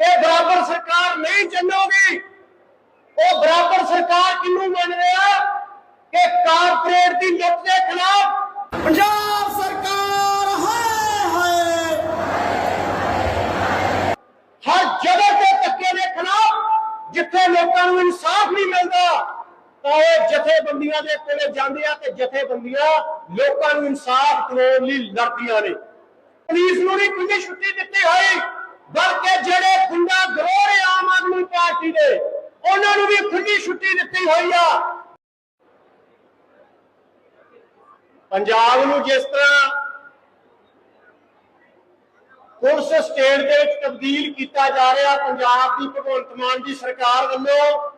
ਇਹ ਬਰਾਬਰ ਸਰਕਾਰ ਨਹੀਂ ਚੱਲੂਗੀ। ਉਹ ਬਰਾਬਰ ਸਰਕਾਰ ਕਿਹਨੂੰ ਮੰਨ ਰਿਹਾ? ਕਿ ਕਾਰਪੋਰੇਟ ਦੀ ਲੁੱਟ ਦੇ ਖਿਲਾਫ ਪੰਜਾਬ ਸਰਕਾਰ ਹਾਏ ਹਾਏ। ਹਰ ਜਗ੍ਹਾ ਤੇ ਧੱਕੇ ਦੇ ਖਿਲਾਫ ਜਿੱਥੇ ਲੋਕਾਂ ਨੂੰ ਇਨਸਾਫ ਨਹੀਂ ਮਿਲਦਾ, ਤਾਂ ਉਹ ਜਥੇਬੰਦੀਆਂ ਦੇ ਕੋਲੇ ਜਾਂਦੇ ਆ ਤੇ ਜਥੇਬੰਦੀਆਂ ਲੋਕਾਂ ਨੂੰ ਇਨਸਾਫ ਦਿਵਾਉਣ ਲਈ ਲੜਦੀਆਂ ਨੇ। ਪੁਲਿਸ ਨੂੰ ਵੀ ਕੋਈ ਛੁੱਟੀ ਦਿੱਤੀ ਹੋਈ? ਬਲਕਿ ਜਿਹੜੇ ਗੁੰਡਾ ਗਰੋਹ ਨੇ ਆਮ ਆਦਮੀ ਪਾਰਟੀ ਦੇ, ਉਹਨਾਂ ਨੂੰ ਵੀ ਖੁੱਲੀ ਛੁੱਟੀ ਦਿੱਤੀ ਹੋਈ ਆ। ਪੰਜਾਬ ਨੂੰ ਜਿਸ ਤਰ੍ਹਾਂ ਪੁਲਿਸ ਸਟੇਟ ਦੇ ਵਿੱਚ ਤਬਦੀਲ ਕੀਤਾ ਜਾ ਰਿਹਾ, ਪੰਜਾਬ ਦੀ ਭਗਵੰਤ ਮਾਨ ਦੀ ਸਰਕਾਰ ਵੱਲੋਂ,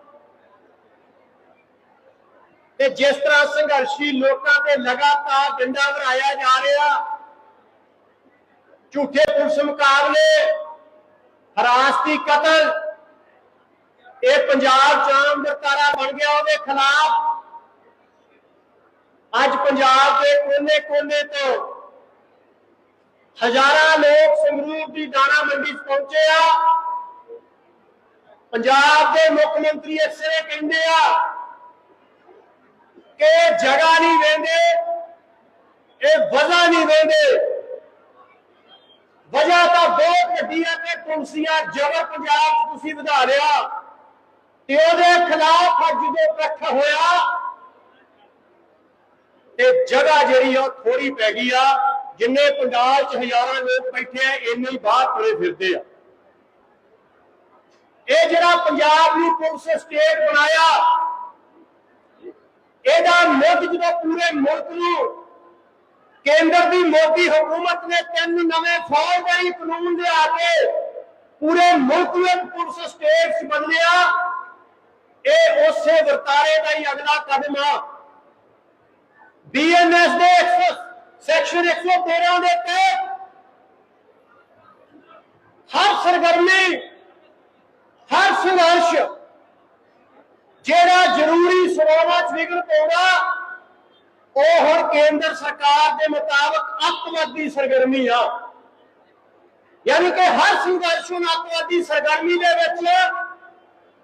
ਤੇ ਜਿਸ ਤਰ੍ਹਾਂ ਸੰਘਰਸ਼ੀ ਲੋਕਾਂ ਤੇ ਲਗਾਤਾਰ ਡੰਡਾ ਵਰਾਇਆ ਜਾ ਰਿਹਾ, ਝੂਠੇ ਪੁਲਿਸ ਮੁਕਾਬਲੇ ਹਰਾਸਤੀ ਕਤਲ। ਇਹ ਪੰਜਾਬ ਚ ਆਮ ਬਣ ਗਿਆ, ਉਹਦੇ ਖਿਲਾਫ। ਅੱਜ ਪੰਜਾਬ ਦੇ ਕੋਨੇ-ਕੋਨੇ ਤੋਂ ਹਜ਼ਾਰਾਂ ਲੋਕ ਸੰਗਰੂਰ ਦੀ ਦਾਣਾ ਮੰਡੀ 'ਚ ਪਹੁੰਚੇ ਆ। ਪੰਜਾਬ ਦੇ ਮੁੱਖ ਮੰਤਰੀ ਅਕਸਰੇ ਕਹਿੰਦੇ ਆ ਕਿ ਜਗ੍ਹਾ ਨਹੀਂ ਵੇਂਦੇ, ਇਹ ਵਜ੍ਹਾ ਨਹੀਂ ਵੇਂਦੇ। ਵਜ੍ਹਾ ਤਾਂ ਬਹੁਤ ਵੱਡੀ ਆ ਕਿ ਪੁਲਸੀਆ ਜਬਰ ਪੰਜਾਬ ਤੁਸੀਂ ਵਧਾ ਲਿਆ। ਤੇ ਉਹਦੇ ਖਿਲਾਫ ਅੱਜ ਜਦੋਂ ਇਕੱਠ ਹੋਇਆ, ਤੇ ਜਗ੍ਹਾ ਜਿਹੜੀ ਆ ਥੋੜੀ ਪੈ ਗਈ ਆ, ਜਿੰਨੇ ਪੰਜਾਬ 'ਚ ਹਜ਼ਾਰਾਂ ਲੋਕ ਬੈਠੇ ਆ, ਇੰਨੇ ਹੀ ਬਾਹਰ ਤੁਰੇ ਫਿਰਦੇ ਆ। ਇਹ ਜਿਹੜਾ ਪੰਜਾਬ ਨੂੰ ਪੁਲਿਸ ਸਟੇਟ ਬਣਾਇਆ, ਇਹਦਾ ਮੁੱਢ ਜਦੋਂ ਪੂਰੇ ਮੁਲਕ ਨੂੰ ਕੇਂਦਰ ਦੀ ਮੋਦੀ ਹਕੂਮਤ ਨੇ ਤਿੰਨ ਨਵੇਂ ਫੌਜਦਾਰੀ ਕਾਨੂੰਨ ਲਿਆ ਕੇ ਪੂਰੇ ਮੁਲਕ ਵਿੱਚ ਪੁਲਿਸ ਸਟੇਟ ਬਦਲਿਆ ਇਹ ਉਸੇ ਵਰਤਾਰੇ ਦਾ ਹੀ ਅਗਲਾ ਕਦਮ ਆ। ਬੀਐਨਐਸ ਦੇ 100 ਸੈਕਸ਼ਨ 113 ਦੇ ਤਹਿਤ ਹਰ ਸਰਗਰਮੀ, ਹਰ ਸੰਘਰਸ਼ ਜਿਹੜਾ ਜ਼ਰੂਰੀ ਸਰਾਵਾਂ ਚ ਵਿਗੜ ਪਾਉਂਦਾ ਉਹ ਹੁਣ ਕੇਂਦਰ ਸਰਕਾਰ ਦੇ ਮੁਤਾਬਕ ਅੱਤਵਾਦੀ ਸਰਗਰਮੀ ਆ। ਯਾਨੀ ਕਿ ਹਰ ਸੰਘਰਸ਼ ਨੂੰ ਅੱਤਵਾਦੀ ਸਰਗਰਮੀ ਦੇ ਵਿੱਚ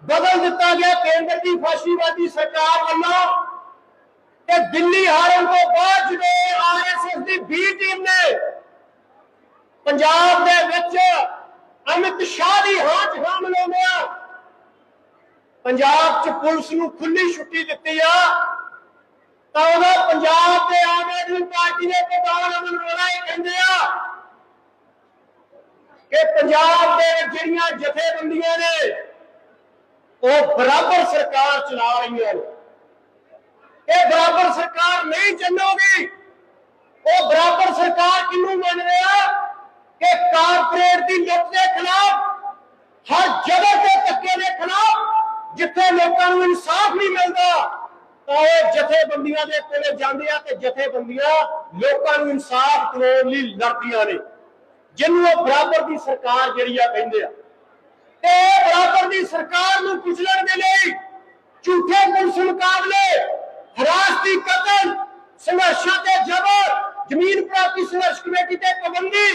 ਬਦਲ ਦਿੱਤਾ ਗਿਆ। ਕੇਂਦਰ ਦੀ ਫਾਸ਼ੀਵਾਦੀ ਸਰਕਾਰ ਵੱਲੋਂ ਤੇ ਦਿੱਲੀ ਹਾਰਨ ਤੋਂ ਬਾਅਦ ਜਦੋਂ ਆਰਐਸਐਸ ਦੀ ਬੀ ਟੀਮ ਨੇ ਪੰਜਾਬ ਦੇ ਵਿੱਚ ਅਮਿਤ ਸ਼ਾਹ ਦੀ ਹਾਂ ਚ ਹਾਂ ਮਿਲਾਉਂਦਿਆਂ ਪੰਜਾਬ ਚ ਪੁਲਿਸ ਨੂੰ ਖੁੱਲੀ ਛੁੱਟੀ ਦਿੱਤੀ ਆ। ਤਾਂ ਉਹਦਾ ਪੰਜਾਬ ਦੇ ਆਮ ਆਦਮੀ ਪਾਰਟੀ ਦੇ ਪ੍ਰਧਾਨ ਅਮਨ ਅਰੋੜਾ ਇਹ ਕਹਿੰਦੇ ਆ ਕਿ ਪੰਜਾਬ ਦੇ ਜਿਹੜੀਆਂ ਜਥੇਬੰਦੀਆਂ ਨੇ, ਉਹ ਬਰਾਬਰ ਸਰਕਾਰ ਚਲਾ ਰਹੀਆਂ ਨੇ। ਇਹ ਬਰਾਬਰ ਸਰਕਾਰ ਨਹੀਂ ਚੱਲੂਗੀ, ਉਹ ਬਰਾਬਰ ਸਰਕਾਰ ਕਿਹਨੂੰ ਮੰਨ ਰਿਹਾ ਕਿ ਕਾਰਪੋਰੇਟ ਦੀ ਲੁੱਟ ਦੇ ਖਿਲਾਫ, ਹਰ ਜਗ੍ਹਾ ਤੇ ਧੱਕੇ ਦੇ ਖਿਲਾਫ, ਜਿੱਥੇ ਲੋਕਾਂ ਨੂੰ ਇਨਸਾਫ ਨਹੀਂ ਮਿਲਦਾ ਤਾਂ ਉਹ ਜਥੇਬੰਦੀਆਂ ਦੇ ਕੋਲੇ ਜਾਂਦੇ ਆ ਤੇ ਜਥੇਬੰਦੀਆਂ ਲੋਕਾਂ ਨੂੰ ਇਨਸਾਫ ਦਿਵਾਉਣ ਲਈ ਲੜਦੀਆਂ ਨੇ, ਜਿਹਨੂੰ ਉਹ ਬਰਾਬਰ ਦੀ ਸਰਕਾਰ ਜਿਹੜੀ ਆ ਕਹਿੰਦੇ ਆ। ਤੇ ਬਰਾਬਰ ਦੀ ਸਰਕਾਰ ਨੂੰ ਕੁਚਲਣ ਦੇ ਲਈ ਝੂਠੇ ਪੁਲਿਸ ਮੁਕਾਬਲੇ ਹਰਾਸਤੀ ਕਤਲ, ਸੰਘਰਸ਼ਾਂ ਤੇ ਜ਼ਬਰ, ਜ਼ਮੀਨ ਪ੍ਰਾਪਤੀ ਸੰਘਰਸ਼ ਕਮੇਟੀ ਤੇ ਪਾਬੰਦੀ,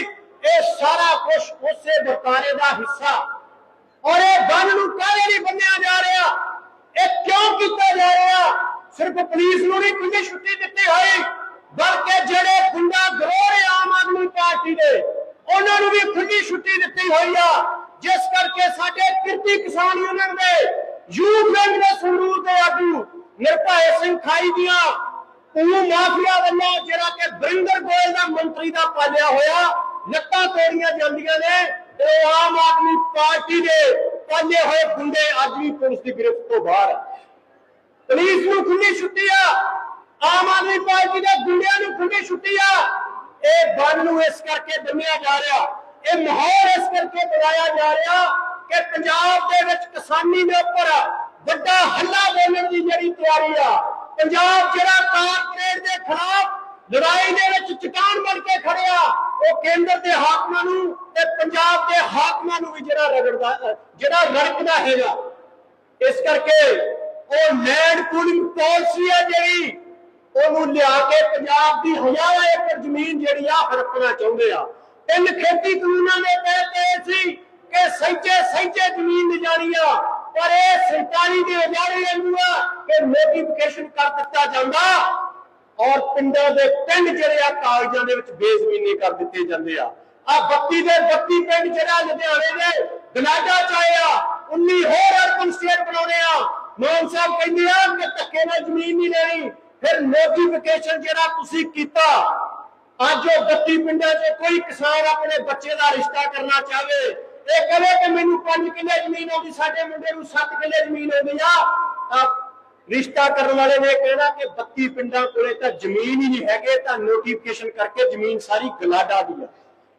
ਇਹ ਸਾਰਾ ਕੁਝ ਉਸੇ ਵਰਤਾਰੇ ਦਾ ਹਿੱਸਾ। ਔਰ ਇਹ ਬੰਨ ਨੂੰ ਕਾਹਦੇ ਲਈ ਬੰਨਿਆ ਜਾ ਰਿਹਾ? ਇਹ ਕਿਉਂ ਕੀਤਾ ਜਾ ਰਿਹਾ? ਸਿਰਫ ਪੁਲਿਸ ਨੂੰ ਨਹੀਂ ਕੋਈ ਛੁੱਟੀ ਦਿੱਤੀ ਹੋਈ। ਬਲਕਿ ਜਿਹੜੇ ਗੁੰਡਾ ਗਰੋਹ ਆਮ ਆਦਮੀ ਪਾਰਟੀ ਦੇ, ਉਹਨਾਂ ਨੂੰ ਵੀ ਖੁੱਲੀ ਛੁੱਟੀ ਦਿੱਤੀ ਹੋਈ ਆ। ਜਿਸ ਕਰਕੇ ਸਾਡੇ ਕਿਰਤੀ ਕਿਸਾਨ ਯੂਨੀਅਨ ਦੇ, ਯੂਥ ਵਿੰਗ ਦੇ ਸੰਗਰੂਰ ਦੇ ਆਗੂ ਨਿਰਭੈ ਸਿੰਘ ਖਾਈ ਦੀਆਂ ਉਹ ਮਾਫੀਆ ਵੱਲੋਂ ਜਿਹੜਾ ਕਿ ਬਰਿੰਦਰ ਗੋਇਲ ਦਾ ਮੰਤਰੀ ਦਾ ਪਾਲਿਆ ਹੋਇਆ, ਲੱਤਾਂ ਤੋੜੀਆਂ ਜਾਂਦੀਆਂ ਨੇ, ਤੇ ਉਹ ਆਮ ਆਦਮੀ ਪਾਰਟੀ ਦੇ ਪਾਲੇ ਹੋਏ ਗੁੰਡੇ ਅੱਜ ਵੀ ਪੁਲਿਸ ਦੀ ਗ੍ਰਿਫਤ ਤੋਂ ਬਾਹਰ ਪੁਲਿਸ ਨੂੰ ਖੁੱਲੀ ਛੁੱਟੀ ਆ। ਆਮ ਆਦਮੀ ਪਾਰਟੀ ਦੇ ਗੁੰਡਿਆਂ ਨੂੰ ਖੁੱਲੀ ਛੁੱਟੀ ਆ। ਇਹ ਬੰਨ ਨੂੰ ਇਸ ਕਰਕੇ ਬੰਨਿਆ ਜਾ ਰਿਹਾ। ਇਹ ਮਾਹੌਲ ਇਸ ਕਰਕੇ ਬਣਾਇਆ ਜਾ ਰਿਹਾ ਕਿ ਪੰਜਾਬ ਦੇ ਵਿੱਚ ਕਿਸਾਨੀ ਦੇ ਉੱਪਰ ਵੱਡਾ ਹੱਲਾ ਬੋਲਣ ਦੀ ਜਿਹੜੀ ਤਿਆਰੀ ਆ, ਪੰਜਾਬ ਜਿਹੜਾ ਕਾਰਪੋਰੇਟ ਦੇ ਖਿਲਾਫ ਲੜਾਈ ਦੇ ਵਿੱਚ ਚਟਾਨ ਬਣ ਕੇ ਖੜਿਆ ਉਹ ਕੇਂਦਰ ਦੇ ਹਾਕਮਾਂ ਨੂੰ ਤੇ ਪੰਜਾਬ ਦੇ ਹਾਕਮਾਂ ਨੂੰ ਵੀ ਜਿਹੜਾ ਰਗੜਦਾ ਜਿਹੜਾ ਰੜਕਦਾ ਹੈਗਾ। ਇਸ ਕਰਕੇ ਉਹ ਲੈਂਡ ਪੂਲਿੰਗ ਪਾਲਿਸੀ ਆ ਜਿਹੜੀ, ਉਹਨੂੰ ਲਿਆ ਕੇ ਪੰਜਾਬ ਦੀ ਹਜ਼ਾਰਾਂ ਏਕੜ ਜ਼ਮੀਨ ਜਿਹੜੀ ਆ ਹੜਪਣਾ ਚਾਹੁੰਦੇ ਆ। ਤਿੰਨ ਖੇਤੀ ਕਾਨੂੰਨਾਂ ਦੇ ਤਹਿਤ ਇਹ ਸੀ ਕਿ ਸੱਚੇ ਸਹੀ 47 ਚ ਜ਼ਮੀਨ ਨਹੀਂ ਆ, ਪਰ ਇਹ 47 ਦੇ ਉਜਾੜੇ ਲੈਂਦੀ ਕਿ ਨੋਟੀਫਿਕੇਸ਼ਨ ਕਰ ਦਿੱਤਾ ਜਾਂਦਾ ਔਰ ਪਿੰਡਾਂ ਦੇ ਪਿੰਡ ਜਿਹੜੇ ਆ ਕਾਗਜ਼ਾਂ ਦੇ ਵਿੱਚ ਬੇਜ਼ਮੀਨੀ ਕਰ ਦਿੱਤੇ ਜਾਂਦੇ ਆ। ਆ 32 ਦੇ 32 ਪਿੰਡ ਜਿਹੜਾ ਲੁਧਿਆਣੇ ਦੇ ਗਨਾਡਾ ਚ ਆਏ ਆ 19 ਹੋਰ ਅਰਬਨ ਸਟੇਟ ਬਣਾਉਣੇ ਆ। ਮਾਨ ਸਾਹਿਬ ਕਹਿੰਦੇ ਆ ਕਿ ਧੱਕੇ ਨਾਲ ਜ਼ਮੀਨ ਨਹੀਂ ਲੈਣੀ। ਫਿਰ ਨੋਟੀਫਿਕੇਸ਼ਨ ਜਿਹੜਾ ਤੁਸੀਂ ਕੀਤਾ, ਅੱਜ ਉਹ 32 ਪਿੰਡਾਂ 'ਚ ਕੋਈ ਕਿਸਾਨ ਆਪਣੇ ਬੱਚੇ ਦਾ ਰਿਸ਼ਤਾ ਕਰਨਾ ਚਾਹਵੇ। ਇਹ ਕਹੇ ਕਿ ਮੈਨੂੰ 5 ਕਿੱਲੇ ਜ਼ਮੀਨ ਆਉਂਦੀ, ਸਾਡੇ ਮੁੰਡੇ ਨੂੰ 7 ਕਿੱਲੇ ਜ਼ਮੀਨ ਆਉਂਦੀ ਆ। ਰਿਸ਼ਤਾ ਕਰਨ ਵਾਲੇ ਨੇ ਕਹਿਣਾ ਕਿ 32 ਪਿੰਡਾਂ ਕੋਲੇ ਤਾਂ ਜ਼ਮੀਨ ਹੀ ਨਹੀਂ ਹੈਗੇ, ਤਾਂ ਨੋਟੀਫਿਕੇਸ਼ਨ ਕਰਕੇ ਜ਼ਮੀਨ ਸਾਰੀ ਗਲਾਡਾ ਦੀ ਆ।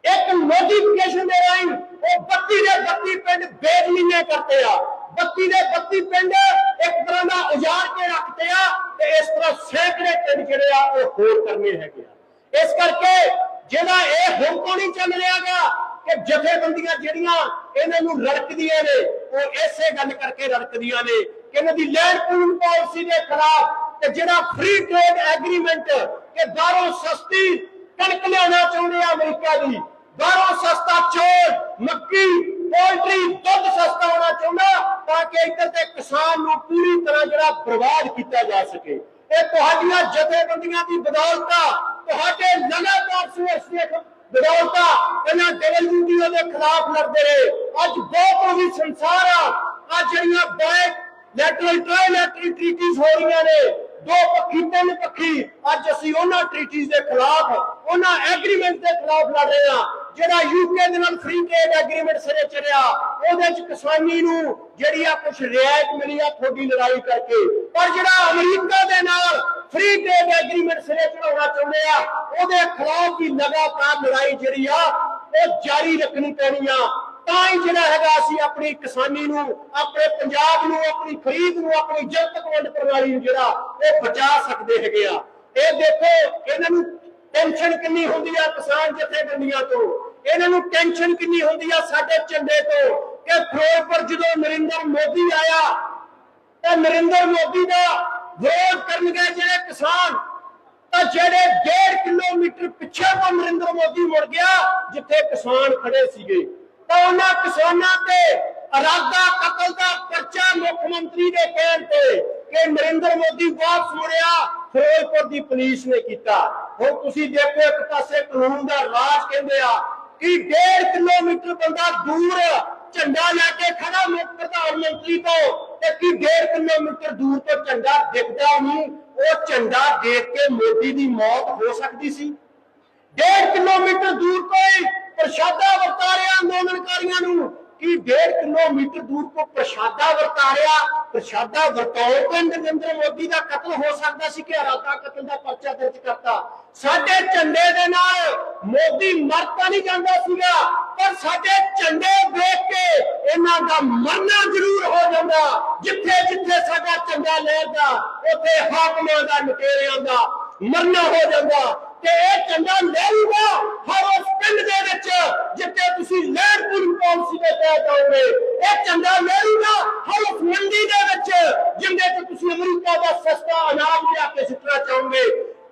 ਇੱਕ ਨੋਟੀਫਿਕੇਸ਼ਨ ਦੇ ਰਾਹੀਂ ਉਹ 32 ਦੇ 32 ਪਿੰਡ ਬੇਜ਼ਮੀਨੇ ਕਰਤੇ ਆ। 32 ਦੇ 32 ਪਿੰਡ ਇੱਕ ਤਰ੍ਹਾਂ ਦਾ ਉਜਾੜ ਕੇ ਰੱਖਤੇ ਆ ਤੇ ਇਸ ਤਰ੍ਹਾਂ ਸੈਂਕੜੇ ਪਿੰਡ ਜਿਹੜੇ ਆ ਉਹ ਹੋਰ ਕਰਨੇ ਹੈਗੇ ਇਸ ਕਰਕੇ ਜਿਹੜਾ ਇਹ ਹੁਣ ਨਹੀਂ ਚੱਲ ਰਿਹਾਗਾ ਕਿ ਜਥੇਬੰਦੀਆਂ ਜਿਹੜੀਆਂ ਇਹਨਾਂ ਨੂੰ ਰੜਕਦੀਆਂ ਨੇ, ਉਹ ਇਸੇ ਗੱਲ ਕਰਕੇ ਰੜਕਦੀਆਂ ਨੇ ਕਿ ਇਹਨਾਂ ਦੀ ਲੈਂਡ ਪੂਲਿੰਗ ਪਾਲਿਸੀ ਦੇ ਖਿਲਾਫ ਤੇ ਜਿਹੜਾ ਫ੍ਰੀ ਟ੍ਰੇਡ ਐਗਰੀਮੈਂਟ ਕਿ ਬਾਹਰੋਂ ਸਸਤੀ ਕਣਕ ਲਿਆਉਣਾ ਚਾਹੁੰਦੇ ਆ ਅਮਰੀਕਾ ਦੀ, ਬਾਹਰੋਂ ਸਸਤਾ ਚੋਰ ਮੱਕੀ ਪੋਲਟਰੀ ਦੁੱਧ ਸਸਤਾ ਹੋਣਾ ਚਾਹੁੰਦਾ ਤਾਂ ਕਿ ਇੱਧਰ ਦੇ ਕਿਸਾਨ ਨੂੰ ਪੂਰੀ ਤਰ੍ਹਾਂ ਜਿਹੜਾ ਬਰਬਾਦ ਕੀਤਾ ਜਾ ਸਕੇ। ਇਹ ਤੁਹਾਡੀਆਂ ਜਥੇਬੰਦੀਆਂ ਦੀ ਬਦੌਲਤ, ਤੁਹਾਡੇ ਲਗਾਤਾਰ ਸੰਘਰਸ਼ ਬਦੌਲਤ, ਇਹਨਾਂ ਡਬਲਯੂਟੀਓ ਦੇ ਖਿਲਾਫ ਲੜਦੇ ਰਹੇ। ਅੱਜ ਬਹੁਤ ਵੀ ਸੰਸਾਰ ਆ ਆ ਜਿਹੜੀਆਂ ਬਾਇ ਲੈਟਰਲ ਟ੍ਰਾਈਲੈਟਰਲ ਟ੍ਰੀਟੀਜ਼ ਹੋ ਰਹੀਆਂ ਨੇ, ਦੋ ਪੱਖੀ, ਤਿੰਨ ਪੱਖੀ, ਅੱਜ ਅਸੀਂ ਉਹਨਾਂ ਟ੍ਰੀਟੀਜ਼ ਦੇ ਖਿਲਾਫ, ਉਹਨਾਂ ਐਗਰੀਮੈਂਟ ਦੇ ਖਿਲਾਫ ਲੜ ਰਹੇ ਹਾਂ। ਜਿਹੜਾ ਯੂਕੇ ਦੇ ਨਾਲ ਫ੍ਰੀ ਟ੍ਰੇਡ ਐਗਰੀਮੈਂਟ ਸਿਰੇ ਚੜਿਆ, ਉਹਦੇ ਚ ਕਿਸਾਨੀ ਨੂੰ ਜਿਹੜੀ ਆ ਕੁਝ ਰਿਆਇਤ ਮਿਲੀ ਆ ਤੁਹਾਡੀ ਲੜਾਈ ਕਰਕੇ। ਪਰ ਜਿਹੜਾ ਅਮਰੀਕਾ ਦੇ ਨਾਲ ਫ੍ਰੀ ਟ੍ਰੇਡ ਐਗਰੀਮੈਂਟ ਸਿਰੇ ਚੜਾਉਣਾ ਚਾਹੁੰਦੇ ਆ, ਉਹਦੇ ਖਿਲਾਫ ਵੀ ਲਗਾਤਾਰ ਲੜਾਈ ਜਿਹੜੀ ਆ, ਉਹ ਜਾਰੀ ਰੱਖਣੀ ਪੈਣੀ ਆ। ਤਾਂ ਹੀ ਜਿਹੜਾ ਹੈਗਾ ਅਸੀਂ ਆਪਣੀ ਕਿਸਾਨੀ ਨੂੰ, ਆਪਣੇ ਪੰਜਾਬ ਨੂੰ, ਆਪਣੀ ਖਰੀਦ ਨੂੰ, ਆਪਣੀ ਜਨਤਕ ਵੰਡ ਪ੍ਰਣਾਲੀ ਨੂੰ ਜਿਹੜਾ, ਉਹ ਬਚਾ ਸਕਦੇ ਹੈਗੇ ਆ। ਇਹ ਦੇਖੋ, ਇਹਨਾਂ ਨੂੰ ਟੈਨਸ਼ਨ ਕਿੰਨੀ ਹੁੰਦੀ ਆ ਕਿਸਾਨ ਜਥੇਬੰਦੀਆਂ ਤੋਂ। ਇਹਨਾਂ ਨੂੰ ਟੈਨਸ਼ਨ ਕਿੰਨੀ ਹੁੰਦੀ ਆ ਸਾਡੇ ਝੰਡੇ ਤੋਂ ਕਿ ਫਿਰੋਜ਼ਪੁਰ ਜਦੋਂ ਨਰਿੰਦਰ ਮੋਦੀ ਆਇਆ, ਤਾਂ ਨਰਿੰਦਰ ਮੋਦੀ ਦਾ ਵਿਰੋਧ ਕਰਨ ਜਿਹੜੇ ਕਿਸਾਨ, ਤਾਂ ਜਿਹੜੇ 1.5 ਕਿਲੋਮੀਟਰ ਪਿੱਛੇ ਤੋਂ ਨਰਿੰਦਰ ਮੋਦੀ ਮੁੜ ਗਿਆ, ਜਿੱਥੇ ਕਿਸਾਨ ਖੜੇ ਸੀਗੇ, ਤਾਂ ਉਹਨਾਂ ਕਿਸਾਨਾਂ ਤੇ ਇਰਾਦਾ ਕਤਲ ਦਾ ਪਰਚਾ ਮੁੱਖ ਮੰਤਰੀ ਦੇ ਕਹਿਣ ਤੇ ਕਿ ਨਰਿੰਦਰ ਮੋਦੀ ਵਾਪਸ ਮੁੜਿਆ, ਫਿਰੋਜ਼ਪੁਰ ਦੀ ਪੁਲਿਸ ਨੇ ਕੀਤਾ। ਹੁਣ ਤੁਸੀਂ ਦੇਖੋ ਇੱਕ ਪਾਸੇ ਕਾਨੂੰਨ ਦਾ ਰਾਜ ਕਹਿੰਦੇ ਆ ਕਿ 1.5 ਕਿਲੋਮੀਟਰ ਬੰਦਾ ਦੂਰ ਝੰਡਾ ਲੈ ਕੇ ਖੜਾ ਪ੍ਰਧਾਨ ਮੰਤਰੀ ਤੋਂ ਤੇ ਕੀ 1.5 ਕਿਲੋਮੀਟਰ ਦੂਰ ਤੋਂ ਝੰਡਾ ਦਿਖਦਾ ਨਹੀਂ ਉਹ ਝੰਡਾ ਦੇਖ ਕੇ ਮੋਦੀ ਦੀ ਮੌਤ ਹੋ ਸਕਦੀ ਸੀ। 1.5 ਕਿਲੋਮੀਟਰ ਦੂਰ ਕੋਈ ਪ੍ਰਸ਼ਾਦਾ ਵਰਤਾ ਰਿਹਾ ਅੰਦੋਲਨਕਾਰੀਆਂ ਨੂੰ ਕਿ 1.5 ਕਿਲੋਮੀਟਰ ਦੂਰ ਕੋ ਪ੍ਰਸ਼ਾਦਾ ਵਰਤਾ ਰਿਹਾ ਪ੍ਰਸ਼ਾਦਾ ਵਰਤਾਓ ਤੇ ਨਰਿੰਦਰ ਮੋਦੀ ਦਾ ਕਤਲ ਹੋ ਸਕਦਾ ਸੀ ਕਿ ਇਰਾਦਾ ਕਤਲ ਦਾ ਪਰਚਾ ਦਰਜ ਕਰਤਾ। ਸਾਡੇ ਝੰਡੇ ਦੇ ਨਾਲ ਮੋਦੀ ਮਰ ਨਹੀਂ ਜਾਂਦਾ ਸੀਗਾ, ਪਰ ਸਾਡੇ ਝੰਡੇ ਦੇਖ ਕੇ ਇਹਨਾਂ ਦਾ ਮਰਨਾ ਜ਼ਰੂਰ ਹੋ ਜਾਂਦਾ। ਜਿੱਥੇ ਜਿੱਥੇ ਸਾਡਾ ਝੰਡਾ ਲਹਿਰਦਾ, ਉੱਥੇ ਹਾਕਮਾਂ ਦਾ, ਲੁਟੇਰਿਆਂ ਦਾ ਮਰਨਾ ਹੋ ਜਾਂਦਾ। ਤੇ ਇਹ ਝੰਡਾ ਲਹਿਰੂਗਾ ਹਰ ਉਸ ਪਿੰਡ ਦੇ ਵਿੱਚ ਜਿੱਥੇ ਤੁਸੀਂ ਲੈਂਡ ਪੂਲਿੰਗ ਪਾਲਿਸੀ ਦੇ ਤਹਿਤ ਆਓਗੇ ਇਹ ਝੰਡਾ ਲਹਿਰੂਗਾ ਹਰ ਉਸ ਮੰਡੀ ਦੇ ਵਿੱਚ ਜਿੰਦੇ ਤੇ ਤੁਸੀਂ ਅਮਰੀਕਾ ਦਾ ਸਸਤਾ ਅਨਾਜ ਲਿਆ ਕੇ ਸਿੱਟਣਾ ਚਾਹੋਗੇ।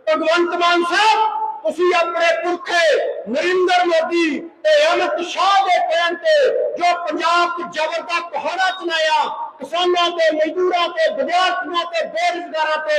ਭਗਵੰਤ ਮਾਨ ਸਾਹਿਬ, ਤੁਸੀਂ ਆਪਣੇ ਪੁਰਖੇ ਨਰਿੰਦਰ ਮੋਦੀ ਤੇ ਅਮਿਤ ਸ਼ਾਹ ਦੇ ਕਹਿਣ ਤੇ ਜੋ ਪੰਜਾਬ 'ਚ ਜ਼ਬਰ ਦਾ ਪਹਾੜਾ ਚਲਾਇਆ, ਕਿਸਾਨਾਂ ਤੇ, ਮਜ਼ਦੂਰਾਂ ਤੇ, ਵਿਦਿਆਰਥੀਆਂ ਤੇ, ਬੇਰੁਜ਼ਗਾਰਾਂ ਤੇ,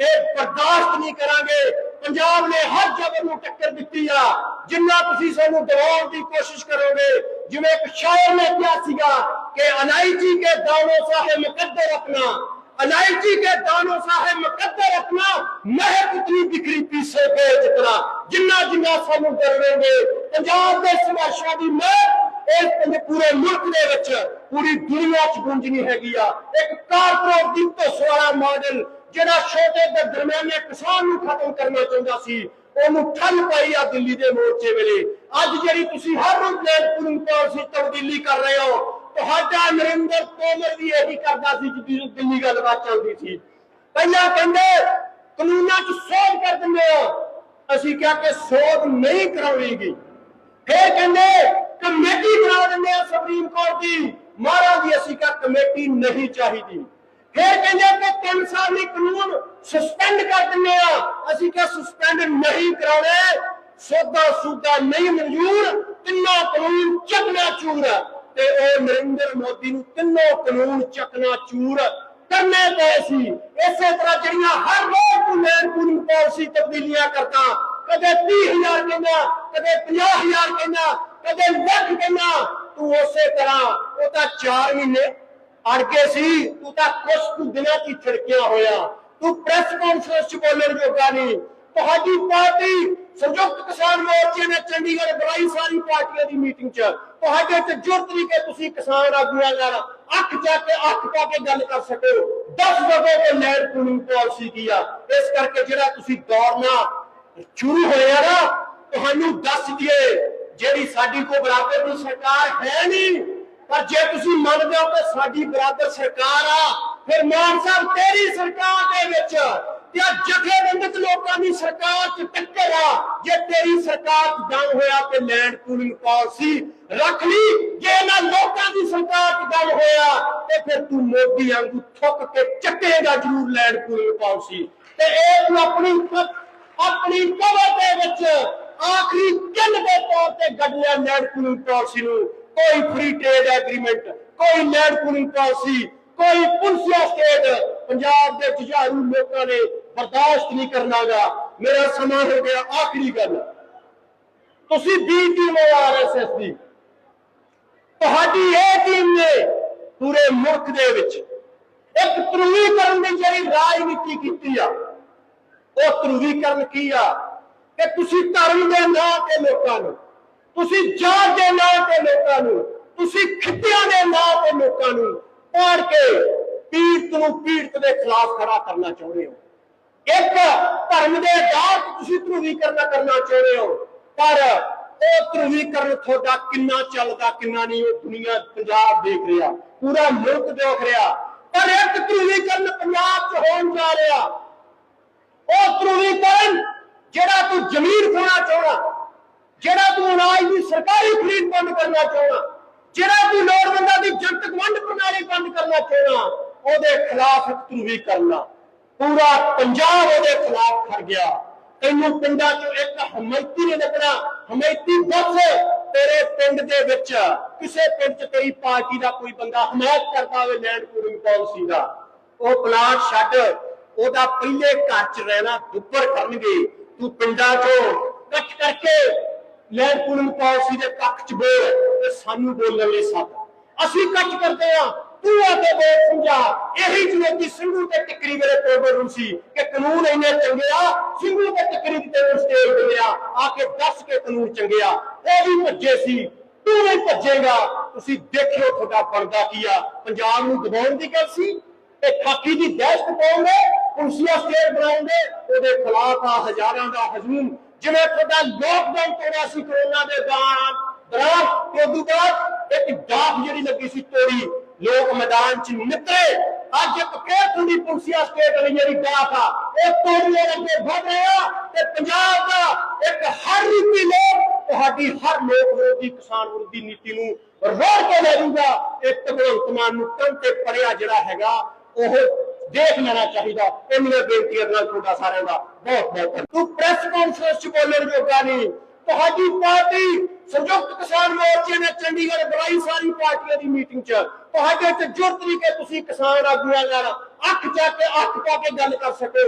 ਇਹ ਬਰਦਾਸ਼ਤ ਨਹੀਂ ਕਰਾਂਗੇ। ਪੰਜਾਬ ਨੇ ਹਰ ਜ਼ਬਰ ਨੂੰ ਟੱਕਰ ਦਿੱਤੀ ਆ ਜਿੰਨਾ ਤੁਸੀਂ ਸਾਨੂੰ ਦਬਾਉਣ ਦੀ ਕੋਸ਼ਿਸ਼ ਕਰੋਗੇ ਜਿਵੇਂ ਇੱਕ ਸ਼ਾਇਰ ਨੇ ਕਿਹਾ ਸੀਗਾ ਕਿ ਅਨਾਈਜੀ ਕੇ ਦਾਨੋਂ ਸਾਹੇ ਮੁਕੱਦਰ ਆਪਣਾ अलायची के दानों सा है मुकद्दर अपना महक उतनी बिखरी पीछे पे जितना जिन्ना जिन्ना सानू ਡਰਵੇਂਗੇ ਪੰਜਾਬ ਦੇ ਸੰਘਰਸ਼ਾਂ ਦੀ ਮਹਿਕ ਇਸ ਪੰਜ ਪੂਰੇ ਮੁਲਕ ਦੇ ਵਿੱਚ ਪੂਰੀ ਦੁਨੀਆ 'ਚ ਗੂੰਜਣੀ ਹੈਗੀ ਆ ਇੱਕ ਕਾਰਪੋਰੇਟ ਦੀ ਧੁੱਸ ਵਾਲਾ ਮਾਡਲ ਜਿਹੜਾ ਛੋਟੇ ਤੇ ਦਰਮਿਆਨੇ ਕਿਸਾਨ ਨੂੰ ਖਤਮ ਕਰਨਾ ਚਾਹੁੰਦਾ ਸੀ, ਉਹਨੂੰ ਠੱਲ ਪਾਈ ਆ ਦਿੱਲੀ ਦੇ ਮੋਰਚੇ ਵੇਲੇ। ਅੱਜ ਜਿਹੜੀ ਤੁਸੀਂ ਹਰ ਰੋਜ਼ ਲੈਂਡ ਪਾਲਿਸੀ ਤਬਦੀਲੀ ਕਰ ਰਹੇ ਹੋ, ਤੁਹਾਡਾ ਨਰਿੰਦਰ ਤੋਮਰ ਵੀ ਇਹੀ ਕਰਦਾ ਸੀ ਜਦੋਂ ਦਿੱਲੀ ਗੱਲਬਾਤ ਚੱਲਦੀ ਸੀ। ਪਹਿਲਾਂ ਕਹਿੰਦੇ, ਕਾਨੂੰਨਾਂ 'ਚ ਸੋਧ ਕਰ ਦਿੰਦੇ ਹੋ, ਅਸੀਂ ਕਿਹਾ ਕਿ ਸੋਧ ਨਹੀਂ ਕਰਾਉਣੀਗੀ। ਫਿਰ ਕਹਿੰਦੇ, ਕਮੇਟੀ ਬਣਾ ਦਿੰਦੇ ਆ ਸੁਪਰੀਮ ਕੋਰਟ ਦੀ, ਮਹਾਰਾਜ ਜੀ, ਅਸੀਂ ਕਿਹਾ ਕਮੇਟੀ ਨਹੀਂ ਚਾਹੀਦੀ। ਫਿਰ ਕਹਿੰਦੇ ਕਿ 3 ਸਾਲ ਦੀ ਕਾਨੂੰਨ ਸਸਪੈਂਡ ਕਰ ਦਿੰਦੇ ਆ ਅਸੀਂ ਕਿਹਾ ਸਸਪੈਂਡ ਨਹੀਂ ਕਰਾਉਣੇ ਸੋਧਾ ਸੂਦਾ ਨਹੀਂ ਮਨਜ਼ੂਰ ਤਿੰਨੋਂ ਕਾਨੂੰਨ ਚੱਕਣਾ ਚੂਰ ਤੇ ਉਹ ਨਰਿੰਦਰ ਮੋਦੀ ਨੂੰ ਤਿੰਨੋਂ ਕਾਨੂੰਨ ਚੱਕਣਾ ਚੂਰ ਕਰਨੇ ਪਏ ਸੀ ਇਸੇ ਤਰ੍ਹਾਂ ਜਿਹੜੀਆਂ ਹਰ ਰੋਜ਼ ਤੂੰ ਲੈਂਡ ਪੂਲਿੰਗ ਪਾਲਿਸੀ ਤਬਦੀਲੀਆਂ ਕਰਦਾ ਕਦੇ 30000 ਕਹਿੰਦਾ ਕਦੇ 50000 ਕਹਿੰਦਾ ਕਦੇ ਲੱਖ ਕਹਿੰਦਾ ਤੂੰ ਉਸੇ ਤਰ੍ਹਾਂ ਉਹ ਤਾਂ 4 ਮਹੀਨੇ ਅੜ ਗਏ ਸੀ, ਤੂੰ ਤਾਂ ਕੁਛ ਕੁ ਦਿਨਾਂ 'ਚ ਛਿੜਕਿਆ ਹੋਇਆ। ਤੂੰ ਪ੍ਰੈਸ ਕਾਨਫਰੰਸ 'ਚ ਬੋਲਣ ਜੋਗਾ ਨਹੀਂ। ਤੁਹਾਡੀ ਪਾਰਟੀ ਸੰਯੁਕਤ ਕਿਸਾਨ ਮੋਰਚੇ ਨੇ ਚੰਡੀਗੜ੍ਹ ਬੁਲਾਈ ਸਾਰੀ ਪਾਰਟੀਆਂ ਦੀ ਮੀਟਿੰਗ 'ਚ। ਤੁਹਾਡੇ ਤੇ ਜੁਰ ਤਰੀਕੇ ਤੁਸੀਂ ਕਿਸਾਨ ਆਗੂਆਂ ਨਾਲ ਅੱਖ ਚੱਕ ਕੇ ਅੱਖ ਪਾ ਕੇ ਗੱਲ ਕਰ ਸਕੋ 10 ਵਜੇ ਤੇ ਲੈਂਡ ਪੂਲਿੰਗ ਪਾਲਿਸੀ ਕੀ ਆ? ਇਸ ਕਰਕੇ ਜਿਹੜਾ ਤੁਸੀਂ ਦੌੜਨਾ ਸ਼ੁਰੂ ਹੋਇਆ ਨਾ, ਤੁਹਾਨੂੰ ਦੱਸ ਦਈਏ, ਜਿਹੜੀ ਸਾਡੀ ਕੋ ਬਰਾਬਰ ਦੀ ਸਰਕਾਰ ਹੈ ਨਹੀਂ ਪਰ ਜੇ ਤੁਸੀਂ ਮੰਨਦੇ ਹੋ ਕਿ ਸਾਡੀ ਬਰਾਬਰ ਸਰਕਾਰ ਆ, ਫਿਰ ਮਾਨ ਸਾਹਿਬ, ਤੇਰੀ ਸਰਕਾਰ ਦੇ ਵਿੱਚ ਤੇ ਜਥੇਬੰਦਕ ਲੋਕਾਂ ਦੀ ਸਰਕਾਰ ਚ ਟੱਕਰ ਆ। ਜੇ ਤੇਰੀ ਸਰਕਾਰ ਚ ਦਮ ਹੋਇਆ ਤੇ ਲੈਂਡ ਪੂਲਿੰਗ ਪਾਲਿਸੀ ਰੱਖ ਲਈ, ਜੇ ਇਹਨਾਂ ਲੋਕਾਂ ਦੀ ਸਰਕਾਰ ਚ ਦਮ ਹੋਇਆ ਤੇ ਫਿਰ ਤੂੰ ਮੋਦੀ ਵਾਂਗੂ ਥੁੱਕ ਕੇ ਚੱਕੇਗਾ ਜ਼ਰੂਰ ਲੈਂਡ ਪੂਲਿੰਗ ਪਾਲਿਸੀ ਤੇ ਇਹ ਤੂੰ ਆਪਣੀ ਆਪਣੀ ਕਬਰ ਦੇ ਵਿੱਚ ਆਖਰੀ ਕਿੰਨ ਦੇ ਤੌਰ ਤੇ ਗੱਡਿਆ ਲੈਂਡ ਪੂਲਿੰਗ ਪਾਲਿਸੀ ਨੂੰ। ਕੋਈ ਫ੍ਰੀ ਟ੍ਰੇਡ ਐਗਰੀਮੈਂਟ ਕੋਈ ਲੈਂਡ ਪੂਲਿੰਗ ਪਾਲਿਸੀ ਕੋਈ ਪੁਲਸੀਆ ਸਟੇਟ ਪੰਜਾਬ ਦੇ ਜੁਝਾਰੂ ਲੋਕਾਂ ਨੇ ਬਰਦਾਸ਼ਤ ਨਹੀਂ ਕਰਨਾਗਾ। ਮੇਰਾ ਸਮਾਂ ਹੋ ਗਿਆ ਆਖਰੀ ਗੱਲ। ਤੁਸੀਂ ਬੀ ਟੀਮ ਹੋ ਆਰਐਸਐਸ ਦੀ। ਤੁਹਾਡੀ ਇਹ ਟੀਮ ਨੇ ਪੂਰੇ ਮੁਲਕ ਦੇ ਵਿੱਚ ਇੱਕ ਧਰੁਵੀਕਰਨ ਦੀ ਜਿਹੜੀ ਰਾਜਨੀਤੀ ਕੀਤੀ ਆ, ਉਹ ਧਰੁਵੀਕਰਨ ਕੀ ਆ? ਕਿ ਤੁਸੀਂ ਧਰਮ ਦੇ ਨਾਂ ਤੇ ਲੋਕਾਂ ਨੂੰ ਤੁਸੀਂ ਜਾਤ ਦੇ ਨਾਂ ਤੇ ਲੋਕਾਂ ਨੂੰ, ਤੁਸੀਂ ਖਿੱਤਿਆਂ ਦੇ ਨਾਂ ਤੇ ਲੋਕਾਂ ਨੂੰ ਪਾੜ ਕੇ ਪੀੜਤ ਨੂੰ ਪੀੜਤ ਦੇ ਖਿਲਾਫ ਖੜਾ ਕਰਨਾ ਚਾਹੁੰਦੇ ਹੋ। ਇੱਕ ਧਰਮ ਦੇ ਆਧਾਰ ਤੁਸੀਂ ਧਰੁਵੀਕਰਨ ਕਰਨਾ ਚਾਹੁੰਦੇ ਹੋ, ਪਰ ਉਹ ਧਰੁਵੀਕਰਨ ਤੁਹਾਡਾ ਕਿੰਨਾ ਚੱਲਦਾ, ਕਿੰਨਾ ਨਹੀਂ, ਉਹ ਦੁਨੀਆ ਪੰਜਾਬ ਦੇਖ ਰਿਹਾ, ਪੂਰਾ ਮੁਲਕ ਦੇਖ ਰਿਹਾ। ਪਰ ਇੱਕ ਧਰੁਵੀਕਰਨ ਪੰਜਾਬ 'ਚ ਹੋਣ ਜਾ ਰਿਹਾ। ਉਹ ਧਰੁਵੀਕਰਨ ਜਿਹੜਾ ਤੂੰ ਜ਼ਮੀਰ ਖੋਣਾ ਚਾਹਣਾ ਅਨਾਜ ਦੀ ਸਰਕਾਰੀ ਖਰੀਦ ਬੰਦ ਕਰਨਾ ਚਾਹਣਾ ਜਿਹੜਾ ਤੂੰ ਲੋੜਵੰਦਾਂ ਦੀ ਜਨਤਕ ਵੰਡ ਪ੍ਰਣਾਲੀ ਬੰਦ ਕਰਨਾ ਚਾਹਣਾ ਉਹਦੇ ਖਿਲਾਫ ਇੱਕ ਧਰੁਵੀਕਰਨ ਕਰਨਾ ਪੂਰਾ ਪੰਜਾਬ ਉਹਦੇ ਖਿਲਾਫ ਖੜ ਗਿਆ। ਤੈਨੂੰ ਪਿੰਡਾਂ 'ਚੋਂ ਇੱਕ ਹਮਾਇਤੀ ਨੇ ਲੱਗਣਾ ਹਮਾਇਤੀ ਬਸ ਤੇਰੇ ਪਿੰਡ ਦੇ ਵਿੱਚ ਕਿਸੇ ਪਿੰਡ 'ਚ ਤੇਰੀ ਪਾਰਟੀ ਦਾ ਕੋਈ ਬੰਦਾ ਹਮਾਇਤ ਕਰਦਾ ਹੋਵੇ ਲੈਂਡ ਪੂਲਿੰਗ ਪਾਲਿਸੀ ਦਾ ਉਹ ਪਲਾਟ ਛੱਡ, ਉਹਦਾ ਪਹਿਲੇ ਘਰ 'ਚ ਰਹਿਣਾ ਦੁੱਪਰ ਕਰਨਗੇ। ਤੂੰ ਪਿੰਡਾਂ 'ਚੋਂ ਕੱਟ ਕਰਕੇ ਲੈਂਡ ਪਾਲਿਸੀ ਦੇ ਪੱਖ 'ਚ ਬੋਲ ਤੇ ਸਾਨੂੰ ਬੋਲਣ ਲਈ ਸੱਦ। ਅਸੀਂ ਕੱਟ ਕਰਦੇ ਆ ਤੂੰ ਆ ਕੇ ਬੋਲ ਸਮਝਾ। ਇਹੀ ਚੁਣੌਤੀ ਸਿੰਘੂ ਤੇ ਟਿੱਕਰੀ ਵੇਲੇ ਟੇਬਲ ਨੂੰ ਸੀ ਕਿ ਕਾਨੂੰਨ ਇੰਨੇ ਚੰਗੇ ਆ, ਸਿੰਘੂ ਤੇ ਟਿੱਕਰੀ ਤੇ ਸਟੇਜ ਤੇ ਆ ਆ ਕੇ ਦੱਸ ਕੇ ਕਾਨੂੰਨ ਚੰਗੇ ਆ। ਉਹ ਵੀ ਭੱਜੇ ਸੀ। ਤੂੰ ਵੀ ਭੱਜੇਗਾ। ਤੁਸੀਂ ਦੇਖਿਓ ਤੁਹਾਡਾ ਬਣਦਾ ਕੀ ਆ। ਪੰਜਾਬ ਨੂੰ ਦਬਾਉਣ ਦੀ ਗੱਲ ਸੀ ਤੇ ਖਾਕੀ ਦੀ ਦਹਿਸ਼ਤ ਪਾਉਂਗੇ ਪੁਲਸੀਆ ਸਟੇਟ ਬਣਾਉਂਗੇ ਉਹਦੇ ਖਿਲਾਫ ਆ ਹਜ਼ਾਰਾਂ ਦਾ ਹਜੂਮ ਜਿਵੇਂ ਤੁਹਾਡਾ ਲੋਕਡਾਊਨ ਤੋੜਿਆ ਸੀ ਕਰੋਨਾ ਦੇ ਦੌਰਾਨ ਦੌਰਾਨ ਤੇ ਉਦੋਂ ਬਾਅਦ ਇੱਕ ਡਾਕ ਜਿਹੜੀ ਲੱਗੀ ਸੀ ਤੋੜੀ ਲੋਕ ਮੈਦਾਨ 'ਚ ਨਿਕਲੇ। ਅੱਜ ਇੱਕ ਫੇਰ ਤੁਹਾਡੀ ਪੁਲਸੀਆ ਸਟੇਟ ਵਾਲੀ ਜਿਹੜੀ ਡਾਕ ਆ ਉਹ ਤੋੜਨੇ ਅੱਗੇ ਵਧ ਰਿਹਾ ਤੇ ਪੰਜਾਬ ਦਾ ਇੱਕ ਹਰ ਰੀਤੀ ਲੋਕ, ਤੁਹਾਡੀ ਹਰ ਲੋਕ ਵਿਰੋਧੀ ਕਿਸਾਨ ਵਿਰੋਧੀ ਨੀਤੀ ਨੂੰ ਰੋੜ ਕੇ ਲੈ ਜੂਗਾ ਇਹ ਭਗਵੰਤ ਮਾਨ ਨੂੰ ਕੰਨ ਤੇ ਪੜਿਆ ਜਿਹੜਾ ਹੈਗਾ, ਉਹ ਦੇਖ ਲੈਣਾ ਚਾਹੀਦਾ। ਇੰਨੀਆਂ ਬੇਨਤੀਆਂ ਨਾਲ ਤੁਹਾਡਾ ਸਾਰਿਆਂ ਦਾ ਬਹੁਤ ਬਹੁਤ ਤੂੰ ਪ੍ਰੈਸ ਕਾਨਫਰੰਸ 'ਚ ਬੋਲਣ ਜੋਗਾ ਨਹੀਂ। ਤੁਹਾਡੀ ਪਾਰਟੀ ਸੰਯੁਕਤ ਕਿਸਾਨ ਮੋਰਚੇ ਨੇ ਚੰਡੀਗੜ੍ਹ ਬੁਲਾਈ ਸਾਰੀ ਪਾਰਟੀਆਂ ਦੀ ਮੀਟਿੰਗ 'ਚ। ਤੁਹਾਡੇ ਤੇ ਜੁਰ ਤਰੀਕੇ ਤੁਸੀਂ ਕਿਸਾਨ ਆਗੂਆਂ ਨਾਲ ਅੱਖ ਚੱਕ ਕੇ ਅੱਖ ਪਾ ਕੇ ਗੱਲ ਕਰ ਸਕੋ।